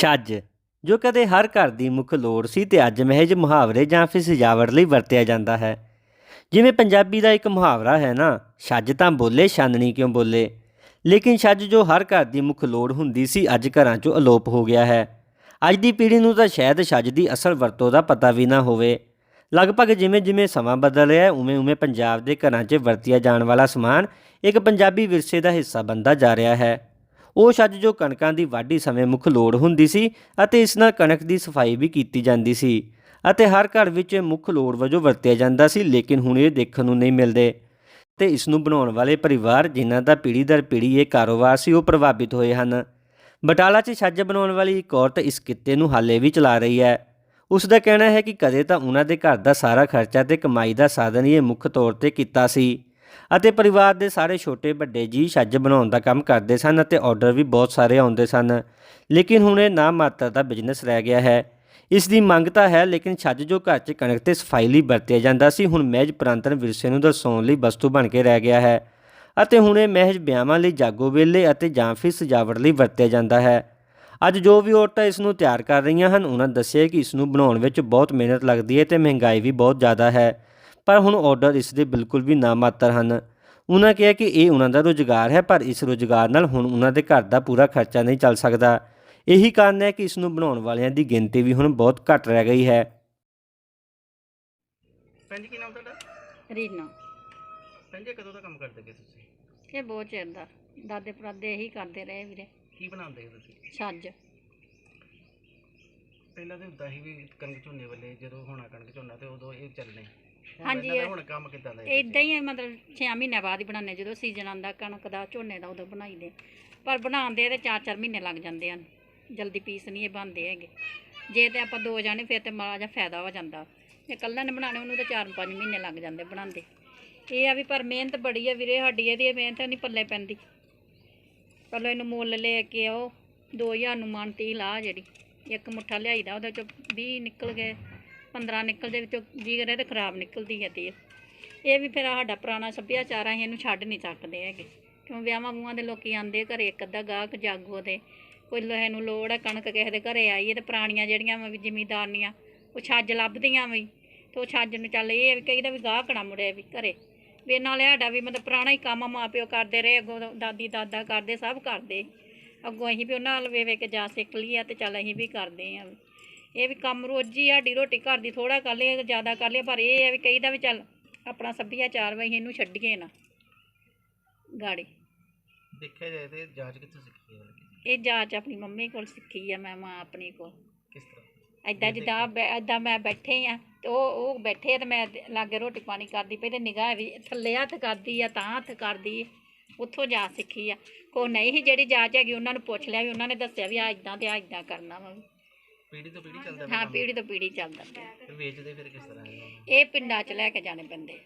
ਛੱਜ ਜੋ ਕਦੇ ਹਰ ਘਰ ਦੀ ਮੁੱਖ ਲੋੜ ਸੀ ਤੇ ਅੱਜ ਮਹਿਜ ਮੁਹਾਵਰੇ ਜਾਂ ਫਿਰ ਸਜਾਵਟ ਲਈ ਵਰਤਿਆ ਜਾਂਦਾ ਹੈ। ਜਿਵੇਂ ਪੰਜਾਬੀ ਦਾ ਇੱਕ ਮੁਹਾਵਰਾ ਹੈ ਨਾ, ਛੱਜ ਤਾਂ ਬੋਲੇ ਛਾਨਣੀ ਕਿਉਂ ਬੋਲੇ? ਲੇਕਿਨ ਛੱਜ ਜੋ ਹਰ ਘਰ ਦੀ ਮੁੱਖ ਲੋੜ ਹੁੰਦੀ ਸੀ, ਅੱਜ ਘਰਾਂ 'ਚੋਂ ਅਲੋਪ ਹੋ ਗਿਆ ਹੈ। ਅੱਜ ਦੀ ਪੀੜ੍ਹੀ ਨੂੰ ਤਾਂ ਸ਼ਾਇਦ ਛੱਜ ਦੀ ਅਸਲ ਵਰਤੋਂ ਦਾ ਪਤਾ ਵੀ ਨਾ ਹੋਵੇ। ਲਗਭਗ ਜਿਵੇਂ ਜਿਵੇਂ ਸਮਾਂ ਬਦਲ ਰਿਹਾ ਹੈ ਉਵੇਂ-ਉਵੇਂ ਪੰਜਾਬ ਦੇ ਘਰਾਂ 'ਚ ਵਰਤਿਆ ਜਾਣ ਵਾਲਾ ਸਮਾਨ ਇੱਕ ਪੰਜਾਬੀ ਵਿਰਸੇ ਦਾ ਹਿੱਸਾ ਬਣਦਾ ਜਾ ਰਿਹਾ ਹੈ। ਉਹ ਛੱਜ ਜੋ ਕਣਕਾਂ ਦੀ ਵਾਢੀ ਸਮੇਂ ਮੁੱਖ ਲੋੜ ਹੁੰਦੀ ਸੀ ਅਤੇ ਇਸ ਨਾਲ ਕਣਕ ਦੀ ਸਫ਼ਾਈ ਵੀ ਕੀਤੀ ਜਾਂਦੀ ਸੀ ਅਤੇ ਹਰ ਘਰ ਵਿੱਚ ਮੁੱਖ ਲੋੜ ਵਜੋਂ ਵਰਤਿਆ ਜਾਂਦਾ ਸੀ, ਲੇਕਿਨ ਹੁਣ ਇਹ ਦੇਖਣ ਨੂੰ ਨਹੀਂ ਮਿਲਦੇ। ਤੇ ਇਸ ਨੂੰ ਬਣਾਉਣ ਵਾਲੇ ਪਰਿਵਾਰ ਜਿਨ੍ਹਾਂ ਦਾ ਪੀੜ੍ਹੀ ਦਰ ਪੀੜ੍ਹੀ ਇਹ ਕਾਰੋਬਾਰ ਸੀ, ਉਹ ਪ੍ਰਭਾਵਿਤ ਹੋਏ ਹਨ। ਬਟਾਲਾ 'ਚ ਛੱਜ ਬਣਾਉਣ ਵਾਲੀ ਇੱਕ ਔਰਤ ਇਸ ਕਿੱਤੇ ਨੂੰ ਹਾਲੇ ਵੀ ਚਲਾ ਰਹੀ ਹੈ। ਉਸ ਦਾ ਕਹਿਣਾ ਹੈ ਕਿ ਕਦੇ ਤਾਂ ਉਹਨਾਂ ਦੇ ਘਰ ਦਾ ਸਾਰਾ ਖਰਚਾ ਤੇ ਕਮਾਈ ਦਾ ਸਾਧਨ ਹੀ ਇਹ ਮੁੱਖ ਤੌਰ ਤੇ ਕੀਤਾ ਸੀ। ਅਤੇ ਪਰਿਵਾਰ ਦੇ ਸਾਰੇ ਛੋਟੇ ਵੱਡੇ ਜੀ ਛੱਜ ਬਣਾਉਣ ਦਾ ਕੰਮ ਕਰਦੇ ਸਨ ਅਤੇ ਆਰਡਰ ਵੀ ਬਹੁਤ ਸਾਰੇ ਆਉਂਦੇ ਸਨ। ਲੇਕਿਨ ਹੁਣ ਇਹ ਨਾ ਮਾਤਰ ਦਾ ਬਿਜ਼ਨਸ ਰਹਿ ਗਿਆ ਹੈ। ਇਸ ਦੀ ਮੰਗ ਤਾਂ ਹੈ, ਲੇਕਿਨ ਛੱਜ ਜੋ ਘਰ 'ਚ ਕਣਕ ਤੇ ਸਫ਼ਾਈ ਲਈ ਵਰਤਿਆ ਜਾਂਦਾ ਸੀ, ਹੁਣ ਮਹਿਜ ਪੁਰਾਤਨ ਵਿਰਸੇ ਨੂੰ ਦਰਸਾਉਣ ਲਈ ਵਸਤੂ ਬਣ ਕੇ ਰਹਿ ਗਿਆ ਹੈ। ਅਤੇ ਹੁਣ ਇਹ ਮਹਿਜ ਵਿਆਹਾਂ ਲਈ ਜਾਗੋ ਵੇਲੇ ਅਤੇ ਜਾਂ ਫਿਰ ਸਜਾਵਟ ਲਈ ਵਰਤਿਆ ਜਾਂਦਾ ਹੈ। ਅੱਜ ਜੋ ਵੀ ਔਰਤਾਂ ਇਸ ਨੂੰ ਤਿਆਰ ਕਰ ਰਹੀਆਂ ਹਨ, ਉਹਨਾਂ ਦੱਸਿਆ ਕਿ ਇਸ ਨੂੰ ਬਣਾਉਣ ਵਿੱਚ ਬਹੁਤ ਮਿਹਨਤ ਲੱਗਦੀ ਹੈ ਤੇ ਮਹਿੰਗਾਈ ਵੀ ਬਹੁਤ ਜ਼ਿਆਦਾ ਹੈ। ਪਰ ਹੁਣ ਆਰਡਰ ਇਸ ਦੇ ਬਿਲਕੁਲ ਵੀ ਨਾਮਾਤਰ ਹਨ। ਉਹਨਾਂ ਕਿਹਾ ਕਿ ਇਹ ਉਹਨਾਂ ਦਾ ਰੁਜ਼ਗਾਰ ਹੈ ਪਰ ਇਸ ਰੁਜ਼ਗਾਰ ਨਾਲ ਹੁਣ ਉਹਨਾਂ ਦੇ ਘਰ ਦਾ ਪੂਰਾ ਖਰਚਾ ਨਹੀਂ ਚੱਲ ਸਕਦਾ। ਇਹੀ ਕਾਰਨ ਹੈ ਕਿ ਇਸ ਨੂੰ ਬਣਾਉਣ ਵਾਲਿਆਂ ਦੀ ਗਿਣਤੀ ਵੀ ਹੁਣ ਬਹੁਤ ਘੱਟ ਰਹਿ ਗਈ ਹੈ। ਭੈਣ ਜੀ ਕੀ ਨਾਮ ਤੁਹਾਡਾ? ਰੀਨਾ। ਭੈਣ ਜੀ ਕਦੋਂ ਦਾ ਕੰਮ ਕਰਦੇ ਪਏ ਤੁਸੀਂ? ਇਹ ਬਹੁਤ ਚਿਰ ਦਾ। ਦਾਦੇ ਪੜਾਦੇ ਇਹੀ ਕਰਦੇ ਰਹੇ ਵੀਰੇ। ਕੀ ਬਣਾਉਂਦੇ ਹੋ ਤੁਸੀਂ? ਛੱਜ। ਪਹਿਲਾਂ ਤਾਂ ਹੁੰਦਾ ਸੀ ਵੀ ਕਣਕ ਝੋਨੇ ਵੇਲੇ ਜਦੋਂ ਹੋਣਾ ਕਣਕ ਝੋਨਾ ਤੇ ਉਦੋਂ ਇਹ ਚੱਲਣੇ ਹਾਂਜੀ, ਇਹ- ਹੁਣ ਕੰਮ ਕਿੱਦਾਂ ਦਾ ਹੈ ਇਦਾਂ ਹੀ ਮਤਲਬ 6 ਮਹੀਨੇ ਬਾਅਦ ਹੀ ਬਣਾਉਂਦੇ ਜਦੋਂ ਸੀਜ਼ਨ ਆਉਂਦਾ ਕਣਕ ਦਾ ਝੋਨੇ ਦਾ ਉਦੋਂ ਬਣਾਈਦੇ ਪਰ ਬਣਾਉਂਦੇ ਤੇ 4-4 ਮਹੀਨੇ ਲੱਗ ਜਾਂਦੇ ਹਨ ਜਲਦੀ ਪੀਸ ਨਹੀਂ ਇਹ ਬਣਦੇ ਹੈਗੇ। ਜੇ ਤੇ ਆਪਾਂ ਦੋ ਜਾਣੇ ਫਿਰ ਤੇ ਮਾੜਾ ਜਿਹਾ ਫਾਇਦਾ ਹੋ ਜਾਂਦਾ। ਜੇ ਇਕੱਲਾ ਨੇ ਬਣਾਉਣੇ ਉਹਨੂੰ ਤਾਂ 4-5 ਮਹੀਨੇ ਲੱਗ ਜਾਂਦੇ ਬਣਾਉਂਦੇ। ਇਹ ਆ ਵੀ ਪਰ ਮਿਹਨਤ ਬੜੀ ਆ ਵੀਰੇ ਸਾਡੀ ਇਹਦੀ ਮਿਹਨਤ ਨਹੀਂ ਪੱਲੇ ਪੈਂਦੀ। ਪਹਿਲਾਂ ਇਹਨੂੰ ਮੁੱਲ ਲੈ ਕੇ ਆਓ 2000 ਨੂੰ ਮਣ 30 ਲਾ ਜਿਹੜੀ। ਇੱਕ ਮੁੱਠਾ ਲਿਆਈਦਾ ਉਹਦੇ ਚੋਂ 20 ਨਿਕਲ ਗਏ। 15 ਨਿਕਲਦੇ, ਵਿੱਚੋਂ ਜੀ ਕਰੇ ਤੇ ਖਰਾਬ ਨਿਕਲਦੀ ਹੈ ਤੇ ਇਹ ਵੀ ਫਿਰ ਸਾਡਾ ਪੁਰਾਣਾ ਸੱਭਿਆਚਾਰ ਆ, ਅਸੀਂ ਇਹਨੂੰ ਛੱਡ ਨਹੀਂ ਸਕਦੇ ਹੈਗੇ। ਕਿਉਂ ਵਿਆਹਾਂ ਵੂਹਾਂ ਦੇ ਲੋਕੀ ਆਂਦੇ ਘਰੇ, ਇੱਕ ਅੱਧਾ ਗਾਹਕ ਜਾਗੋ ਦੇ ਕੋਈ ਲੋਹੇ ਨੂੰ ਲੋੜ ਹੈ ਕਣਕ ਕਿਸੇ ਦੇ ਘਰੇ ਆਈ ਹੈ ਤੇ ਪੁਰਾਣੀਆਂ ਜਿਹੜੀਆਂ ਵਾ ਵੀ ਜ਼ਿਮੀਦਾਰਨੀਆਂ, ਉਹ ਛੱਜ ਲੱਭਦੀਆਂ ਵੀ ਤੇ ਉਹ ਛੱਜ ਨੂੰ ਚੱਲ ਇਹ ਵੀ ਕਈ ਦਾ ਵੀ ਗਾਹਕ ਨਾ ਮੁੜਿਆ ਵੀ ਘਰੇ। ਵੀ ਨਾਲੇ ਸਾਡਾ ਵੀ ਮਤਲਬ ਪੁਰਾਣਾ ਹੀ ਕੰਮ ਮਾਪਿਓ ਕਰਦੇ ਰਹੇ, ਅੱਗੋਂ ਦਾਦੀ, ਦਾਦਾ ਕਰਦੇ, ਸਭ ਕਰਦੇ। ਅੱਗੋਂ ਅਸੀਂ ਵੀ ਉਹਨਾਂ ਨਾਲ ਵੇ ਵੇ ਕੇ ਜਾ ਸਿੱਖ ਲਈ ਆ ਤੇ ਚੱਲ ਅਸੀਂ ਵੀ ਕਰਦੇ ਆ। ਇਹ ਵੀ ਕੰਮ ਰੋਜੀ ਸਾਡੀ ਰੋਟੀ ਘਰ ਦੀ ਥੋੜਾ ਕਰ ਲਈਏ ਜ਼ਿਆਦਾ ਕਰ ਲਈਏ ਪਰ ਇਹ ਹੈ ਵੀ ਕਈ ਦਾ ਵੀ ਚੱਲ ਆਪਣਾ ਸੱਭਿਆਚਾਰ ਵਾ ਅਸੀਂ ਇਹਨੂੰ ਛੱਡੀਏ ਨਾ। ਗਾੜੀ। ਦੇਖਿਆ ਜਾਏ ਤੇ ਜਾਂਚ ਕਿੱਥੋਂ ਸਿੱਖੀ ਹੈ? ਇਹ ਜਾਚ ਆਪਣੀ ਮੰਮੀ ਕੋਲ ਸਿੱਖੀ ਆ ਮੈਂ ਮਾਂ ਆਪਣੀ ਕੋਲ। ਕਿਸ ਤਰ੍ਹਾਂ? ਐਦਾਂ ਜਿੱਦਾਂ ਐਦਾਂ ਮੈਂ ਬੈਠੇ ਆ ਤੇ ਉਹ ਉਹ ਬੈਠੇ ਆ ਤੇ ਮੈਂ ਲਾਗੇ ਰੋਟੀ ਪਾਣੀ ਕਰਦੀ ਪਈ ਤੇ ਨਿਗਾਹ ਵੀ ਥੱਲੇ ਹੱਥ ਕਰਦੀ ਆ ਤਾਂ ਹੱਥ ਕਰਦੀ। ਉੱਥੋਂ ਜਾ ਸਿੱਖੀ ਆ। ਕੋ ਨਹੀਂ ਸੀ ਜਿਹੜੀ ਜਾਚ ਹੈਗੀ ਉਹਨਾਂ ਨੂੰ ਪੁੱਛ ਲਿਆ ਵੀ ਉਹਨਾਂ ਨੇ ਦੱਸਿਆ ਵੀ ਆ ਇਦਾਂ ਤੇ ਆ ਇਦਾਂ ਕਰਨਾ ਵਾ। ਪੀੜੀ ਤੋਂ ਪੀੜੀ ਚੱਲਦਾ ਹਾਂ ਪੀੜੀ ਤੋਂ ਪੀੜੀ ਚੱਲਦਾ ਪਿਆ ਤੇ ਵੇਚਦੇ ਫਿਰ ਕਿਸ ਤਰ੍ਹਾਂ ਇਹ ਪਿੰਡਾਂ 'ਚ ਲੈ ਕੇ ਜਾਣੇ ਪੈਂਦੇ।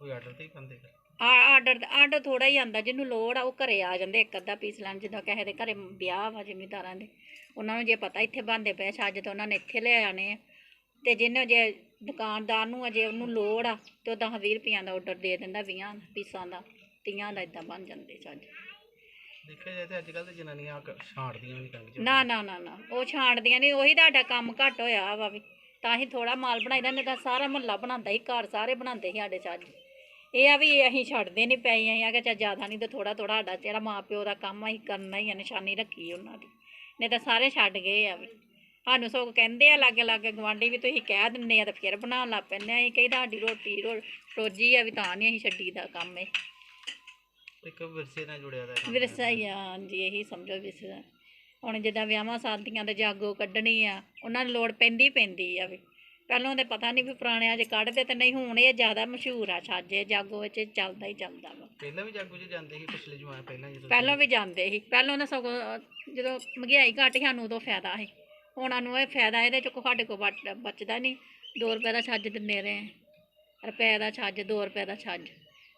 ਕੋਈ ਆਰਡਰ ਤੇ ਹੀ ਪਾਉਂਦੇ ਆ ਆਰਡਰ ਆਰਡਰ ਥੋੜਾ ਹੀ ਆਂਦਾ ਜਿਹਨੂੰ ਲੋੜ ਆ ਉਹ ਘਰੇ ਆ ਜਾਂਦੇ ਇੱਕ ਅੱਧਾ ਪੀਸ ਲੈਣ ਜਿੱਦਾਂ ਕਿਸੇ ਦੇ ਘਰੇ ਵਿਆਹ ਵਾ ਜ਼ਿਮੀਦਾਰਾਂ ਦੇ। ਉਹਨਾਂ ਨੂੰ ਜੇ ਪਤਾ ਇੱਥੇ ਬੰਦੇ ਪਏ ਛੱਜ ਤਾਂ ਉਹਨਾਂ ਨੇ ਇੱਥੇ ਲੈ ਆਣੇ ਆ। ਤੇ ਜਿਹਨੇ ਜੇ ਦੁਕਾਨਦਾਰ ਨੂੰ ਅਜੇ ਉਹਨੂੰ ਲੋੜ ਆ ਤੇ ਉਹ 10 20 ਰੁਪਈਆਂ ਦਾ ਆਰਡਰ ਦੇ ਦਿੰਦਾ 20 ਪੀਸਾਂ ਦਾ 30 ਦਾ ਇਦਾਂ ਬਣ ਜਾਂਦੇ ਛੱਜ ਦੇਖਿਆ ਜਾਏ ਤੇ ਅੱਜ ਕੱਲ੍ਹ ਤੇ ਜਨਾਨੀਆਂ ਕ- ਛਾਂਟਦੀਆਂ ਵੀ ਕਣਕ ਝੋਨੇ ਨਾ ਨਾ ਨਾ ਨਾ, ਉਹ ਛਾਂਟਦੀਆਂ ਨਹੀਂ, ਉਹੀ ਤੁਹਾਡਾ ਕੰਮ ਘੱਟ ਹੋਇਆ ਵਾ ਵੀ। ਤਾਂ ਹੀ ਥੋੜਾ ਮਾਲ ਬਣਾਈਦਾ ਨਹੀਂ ਤਾਂ ਸਾਰਾ ਮਹੱਲਾ ਬਣਾਉਂਦਾ ਸੀ, ਘਰ ਸਾਰੇ ਬਣਾਉਂਦੇ ਸੀ ਸਾਡੇ ਛੱਜ ਇਹ ਆ ਵੀ ਅਸੀਂ ਛੱਡਦੇ ਨਹੀਂ ਪਏ, ਅਸੀਂ ਆ ਕਿ ਚਾ ਜ਼ਿਆਦਾ ਨਹੀਂ ਤੇ ਥੋੜਾ ਥੋੜਾ ਸਾਡਾ ਜਿਹੜਾ ਮਾਂ ਪਿਓ ਦਾ ਕੰਮ ਆ, ਅਸੀਂ ਕਰਨਾ ਹੀ ਆ, ਨਿਸ਼ਾਨੀ ਰੱਖੀ ਉਹਨਾਂ ਦੀ। ਨਹੀਂ ਤਾਂ ਸਾਰੇ ਛੱਡ ਗਏ ਆ ਵੀ। ਸਾਨੂੰ ਸਗੋਂ ਕਹਿੰਦੇ ਆ ਲਾਗੇ ਲਾਗੇ ਗਵਾਂਢੀ ਵੀ ਤੁਸੀਂ ਕਹਿ ਦਿੰਦੇ ਆ ਤਾਂ ਫਿਰ ਬਣਾਉਣ ਲੱਗ ਪੈਂਦੇ ਆ। ਅਸੀਂ ਕਹਿੰਦਾ ਸਾਡੀ ਰੋਟੀ ਰੋ- ਰੋਜੀ ਆ ਵੀ ਤਾਂ ਨਹੀਂ ਅਸੀਂ ਛੱਡੀ ਦਾ ਕੰਮ ਇਹ। ਇੱਕ ਵਿਰਸੇ ਨਾਲ ਜੁੜਿਆ ਦਾ ਕੰਮ ਵਿਰਸਾ ਹੀ ਆ ਹਾਂਜੀ ਇਹੀ ਸਮਝੋ ਵਿਰਸਾ ਹੁਣ ਜਿੱਦਾਂ ਵਿਆਹਾਂ ਸ਼ਾਦੀਆਂ ਦੇ ਜਾਗੋ ਕੱਢਣੀ ਆ ਉਹਨਾਂ ਨੂੰ ਲੋੜ ਪੈਂਦੀ ਪੈਂਦੀ ਆ ਵੀ। ਪਹਿਲਾਂ ਤੇ ਪਤਾ ਨਹੀਂ ਵੀ ਪੁਰਾਣਿਆਂ 'ਚ ਕੱਢਦੇ ਤੇ ਨਹੀਂ ਹੁਣ ਇਹ ਜ਼ਿਆਦਾ ਮਸ਼ਹੂਰ ਆ ਛਾਜੇ ਜਾਗੋ ਵਿੱਚ ਚੱਲਦਾ ਹੀ ਚੱਲਦਾ ਵਾ। ਪਹਿਲਾਂ ਵੀ ਜਾਗੋ 'ਚ ਜਾਂਦੇ ਸੀ ਪਿਛਲੇ ਜਮਾਨੇ ਪਹਿਲਾਂ ਜਦੋਂ ਪਹਿਲਾਂ ਵੀ ਜਾਂਦੇ ਸੀ। ਪਹਿਲਾਂ ਤਾਂ ਸਗੋਂ ਅਹ, ਜਦੋਂ ਮਹਿੰਗਾਈ ਘੱਟ ਸੀ ਸਾਨੂੰ ਉਦੋਂ ਫਾਇਦਾ ਸੀ। ਉਹਨਾਂ ਨੂੰ ਇਹ ਫਾਇਦਾ ਇਹਦੇ 'ਚ ਕੋ ਸਾਡੇ ਬਚ- ਬਚਦਾ ਨਹੀਂ 2 ਰੁਪਏ ਦਾ ਛੱਜ ਦਿੰਦੇ ਰਹੇ। ਰੁਪਏ ਦਾ ਛੱਜ 2 ਰੁਪਏ ਦਾ ਛੱਜ।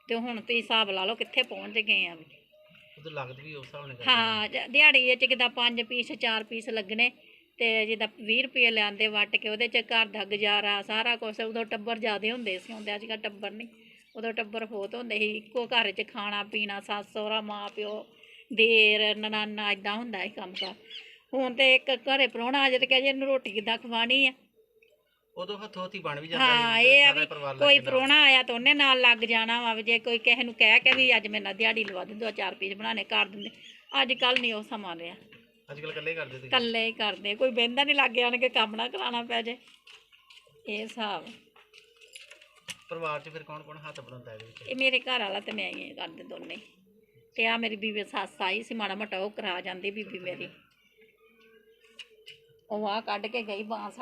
ਤੇ ਹੁਣ ਤੁਸੀਂ ਹਿਸਾਬ ਲਾ ਲਓ ਕਿੱਥੇ ਪਹੁੰਚ ਗਏ ਆ ਵੀ। ਉਦੋਂ ਲੱਗਦ ਵੀ ਉਸ ਹਿਸਾਬ ਨਾਲ ਹਾਂ ਜ- ਦਿਹਾੜੀ ਵਿੱਚ ਕਿਦਾਂ ਪੰਜ ਪੀਸ ਚਾਰ ਪੀਸ ਲੱਗਣੇ ਤੇ ਜਿੱਦਾਂ 20 ਰੁਪਏ ਲੈਂਦੇ ਵੱਟ ਕੇ ਉਹਦੇ ਚ ਘਰ ਦਾ ਗੁਜ਼ਾਰਾ ਸਾਰਾ ਕੁਝ ਉਦੋਂ ਟੱਬਰ ਜ਼ਿਆਦੇ ਹੁੰਦੇ ਸੀ ਹੁੰਦੇ ਅੱਜ ਕੱਲ੍ਹ ਟੱਬਰ ਨਹੀਂ। ਉਦੋਂ ਟੱਬਰ ਬਹੁਤ ਹੁੰਦੇ ਸੀ ਇੱਕੋ ਘਰ 'ਚ ਖਾਣਾ ਪੀਣਾ ਸੱਸ ਸਹੁਰਾ ਮਾਂ ਪਿਓ ਦੇਰ ਨਨਾਨਾ ਇਦਾਂ ਹੁੰਦਾ ਸੀ ਕੰਮ ਕਾਰ ਹੁਣ ਤੇ ਇੱਕ ਘਰੇ ਪ੍ਰਾਹੁਣਾ ਆ ਜੇ ਤੇ ਕਹੇ ਜੇ ਇਹਨੂੰ ਰੋਟੀ ਕਿੱਦਾਂ ਖਵਾਣੀ ਆ। ਉਦੋਂ ਹੱਥੋਂ ਹੱਥੀ ਬਣ ਵੀ ਜਾਂਦਾ ਹਾਂ ਇਹ ਆ ਵੀ ਕੋਈ। ਪ੍ਰਾਹੁਣਾ ਆਇਆ ਤਾਂ ਉਹਨੇ ਨਾਲ ਲੱਗ ਜਾਣਾ ਵਾ ਵੀ ਜੇ ਕੋਈ ਕਿਸੇ ਨੂੰ ਕਹਿ ਕੇ ਵੀ ਅੱਜ ਮੇਰੇ ਨਾਲ ਦਿਹਾੜੀ ਲਵਾ ਦੇ ਦੋ ਚਾਰ ਪੀਸ ਬਣਾਣੇ ਕਰ ਦਿੰਦੇ ਅੱਜ ਕੱਲ ਨਹੀਂ ਉਹ ਸਮਾਂ ਰਿਹਾ। ਅੱਜ ਕੱਲ ਇਕੱਲੇ ਕਰਦੇ ਤੁਸੀਂ? ਇਕੱਲੇ ਹੀ ਕਰਦੇ ਕੋਈ ਬਹਿੰਦਾ ਨਹੀਂ ਲੱਗ ਆਣ ਕੇ ਕੰਮ ਨਾ ਕਰਾਉਣਾ ਪੈ ਜੇ ਇਹ ਹਿਸਾਬ। ਪਰਿਵਾਰ 'ਚ ਫਿਰ ਕੌਣ ਕੌਣ ਹੱਥ ਬਣਾਉਂਦਾ ਇਹਦੇ ਵਿੱਚ? ਇਹ ਮੇਰੇ ਘਰ ਵਾਲਾ ਤੇ ਮੈਂ ਹੀ ਕਰਦੇ ਦੋਨੇ। ਤੇ ਆ ਮੇਰੀ ਬੀਬੀ ਸੱਸ ਆਈ ਸੀ ਮਾੜਾ ਮੋਟਾ ਉਹ ਕਰਾ ਜਾਂਦੀ ਬੀਬੀ ਮੇਰੀ। ਉਹ ਆ ਕੱਢ ਕੇ ਗਈ ਬਾਂਸ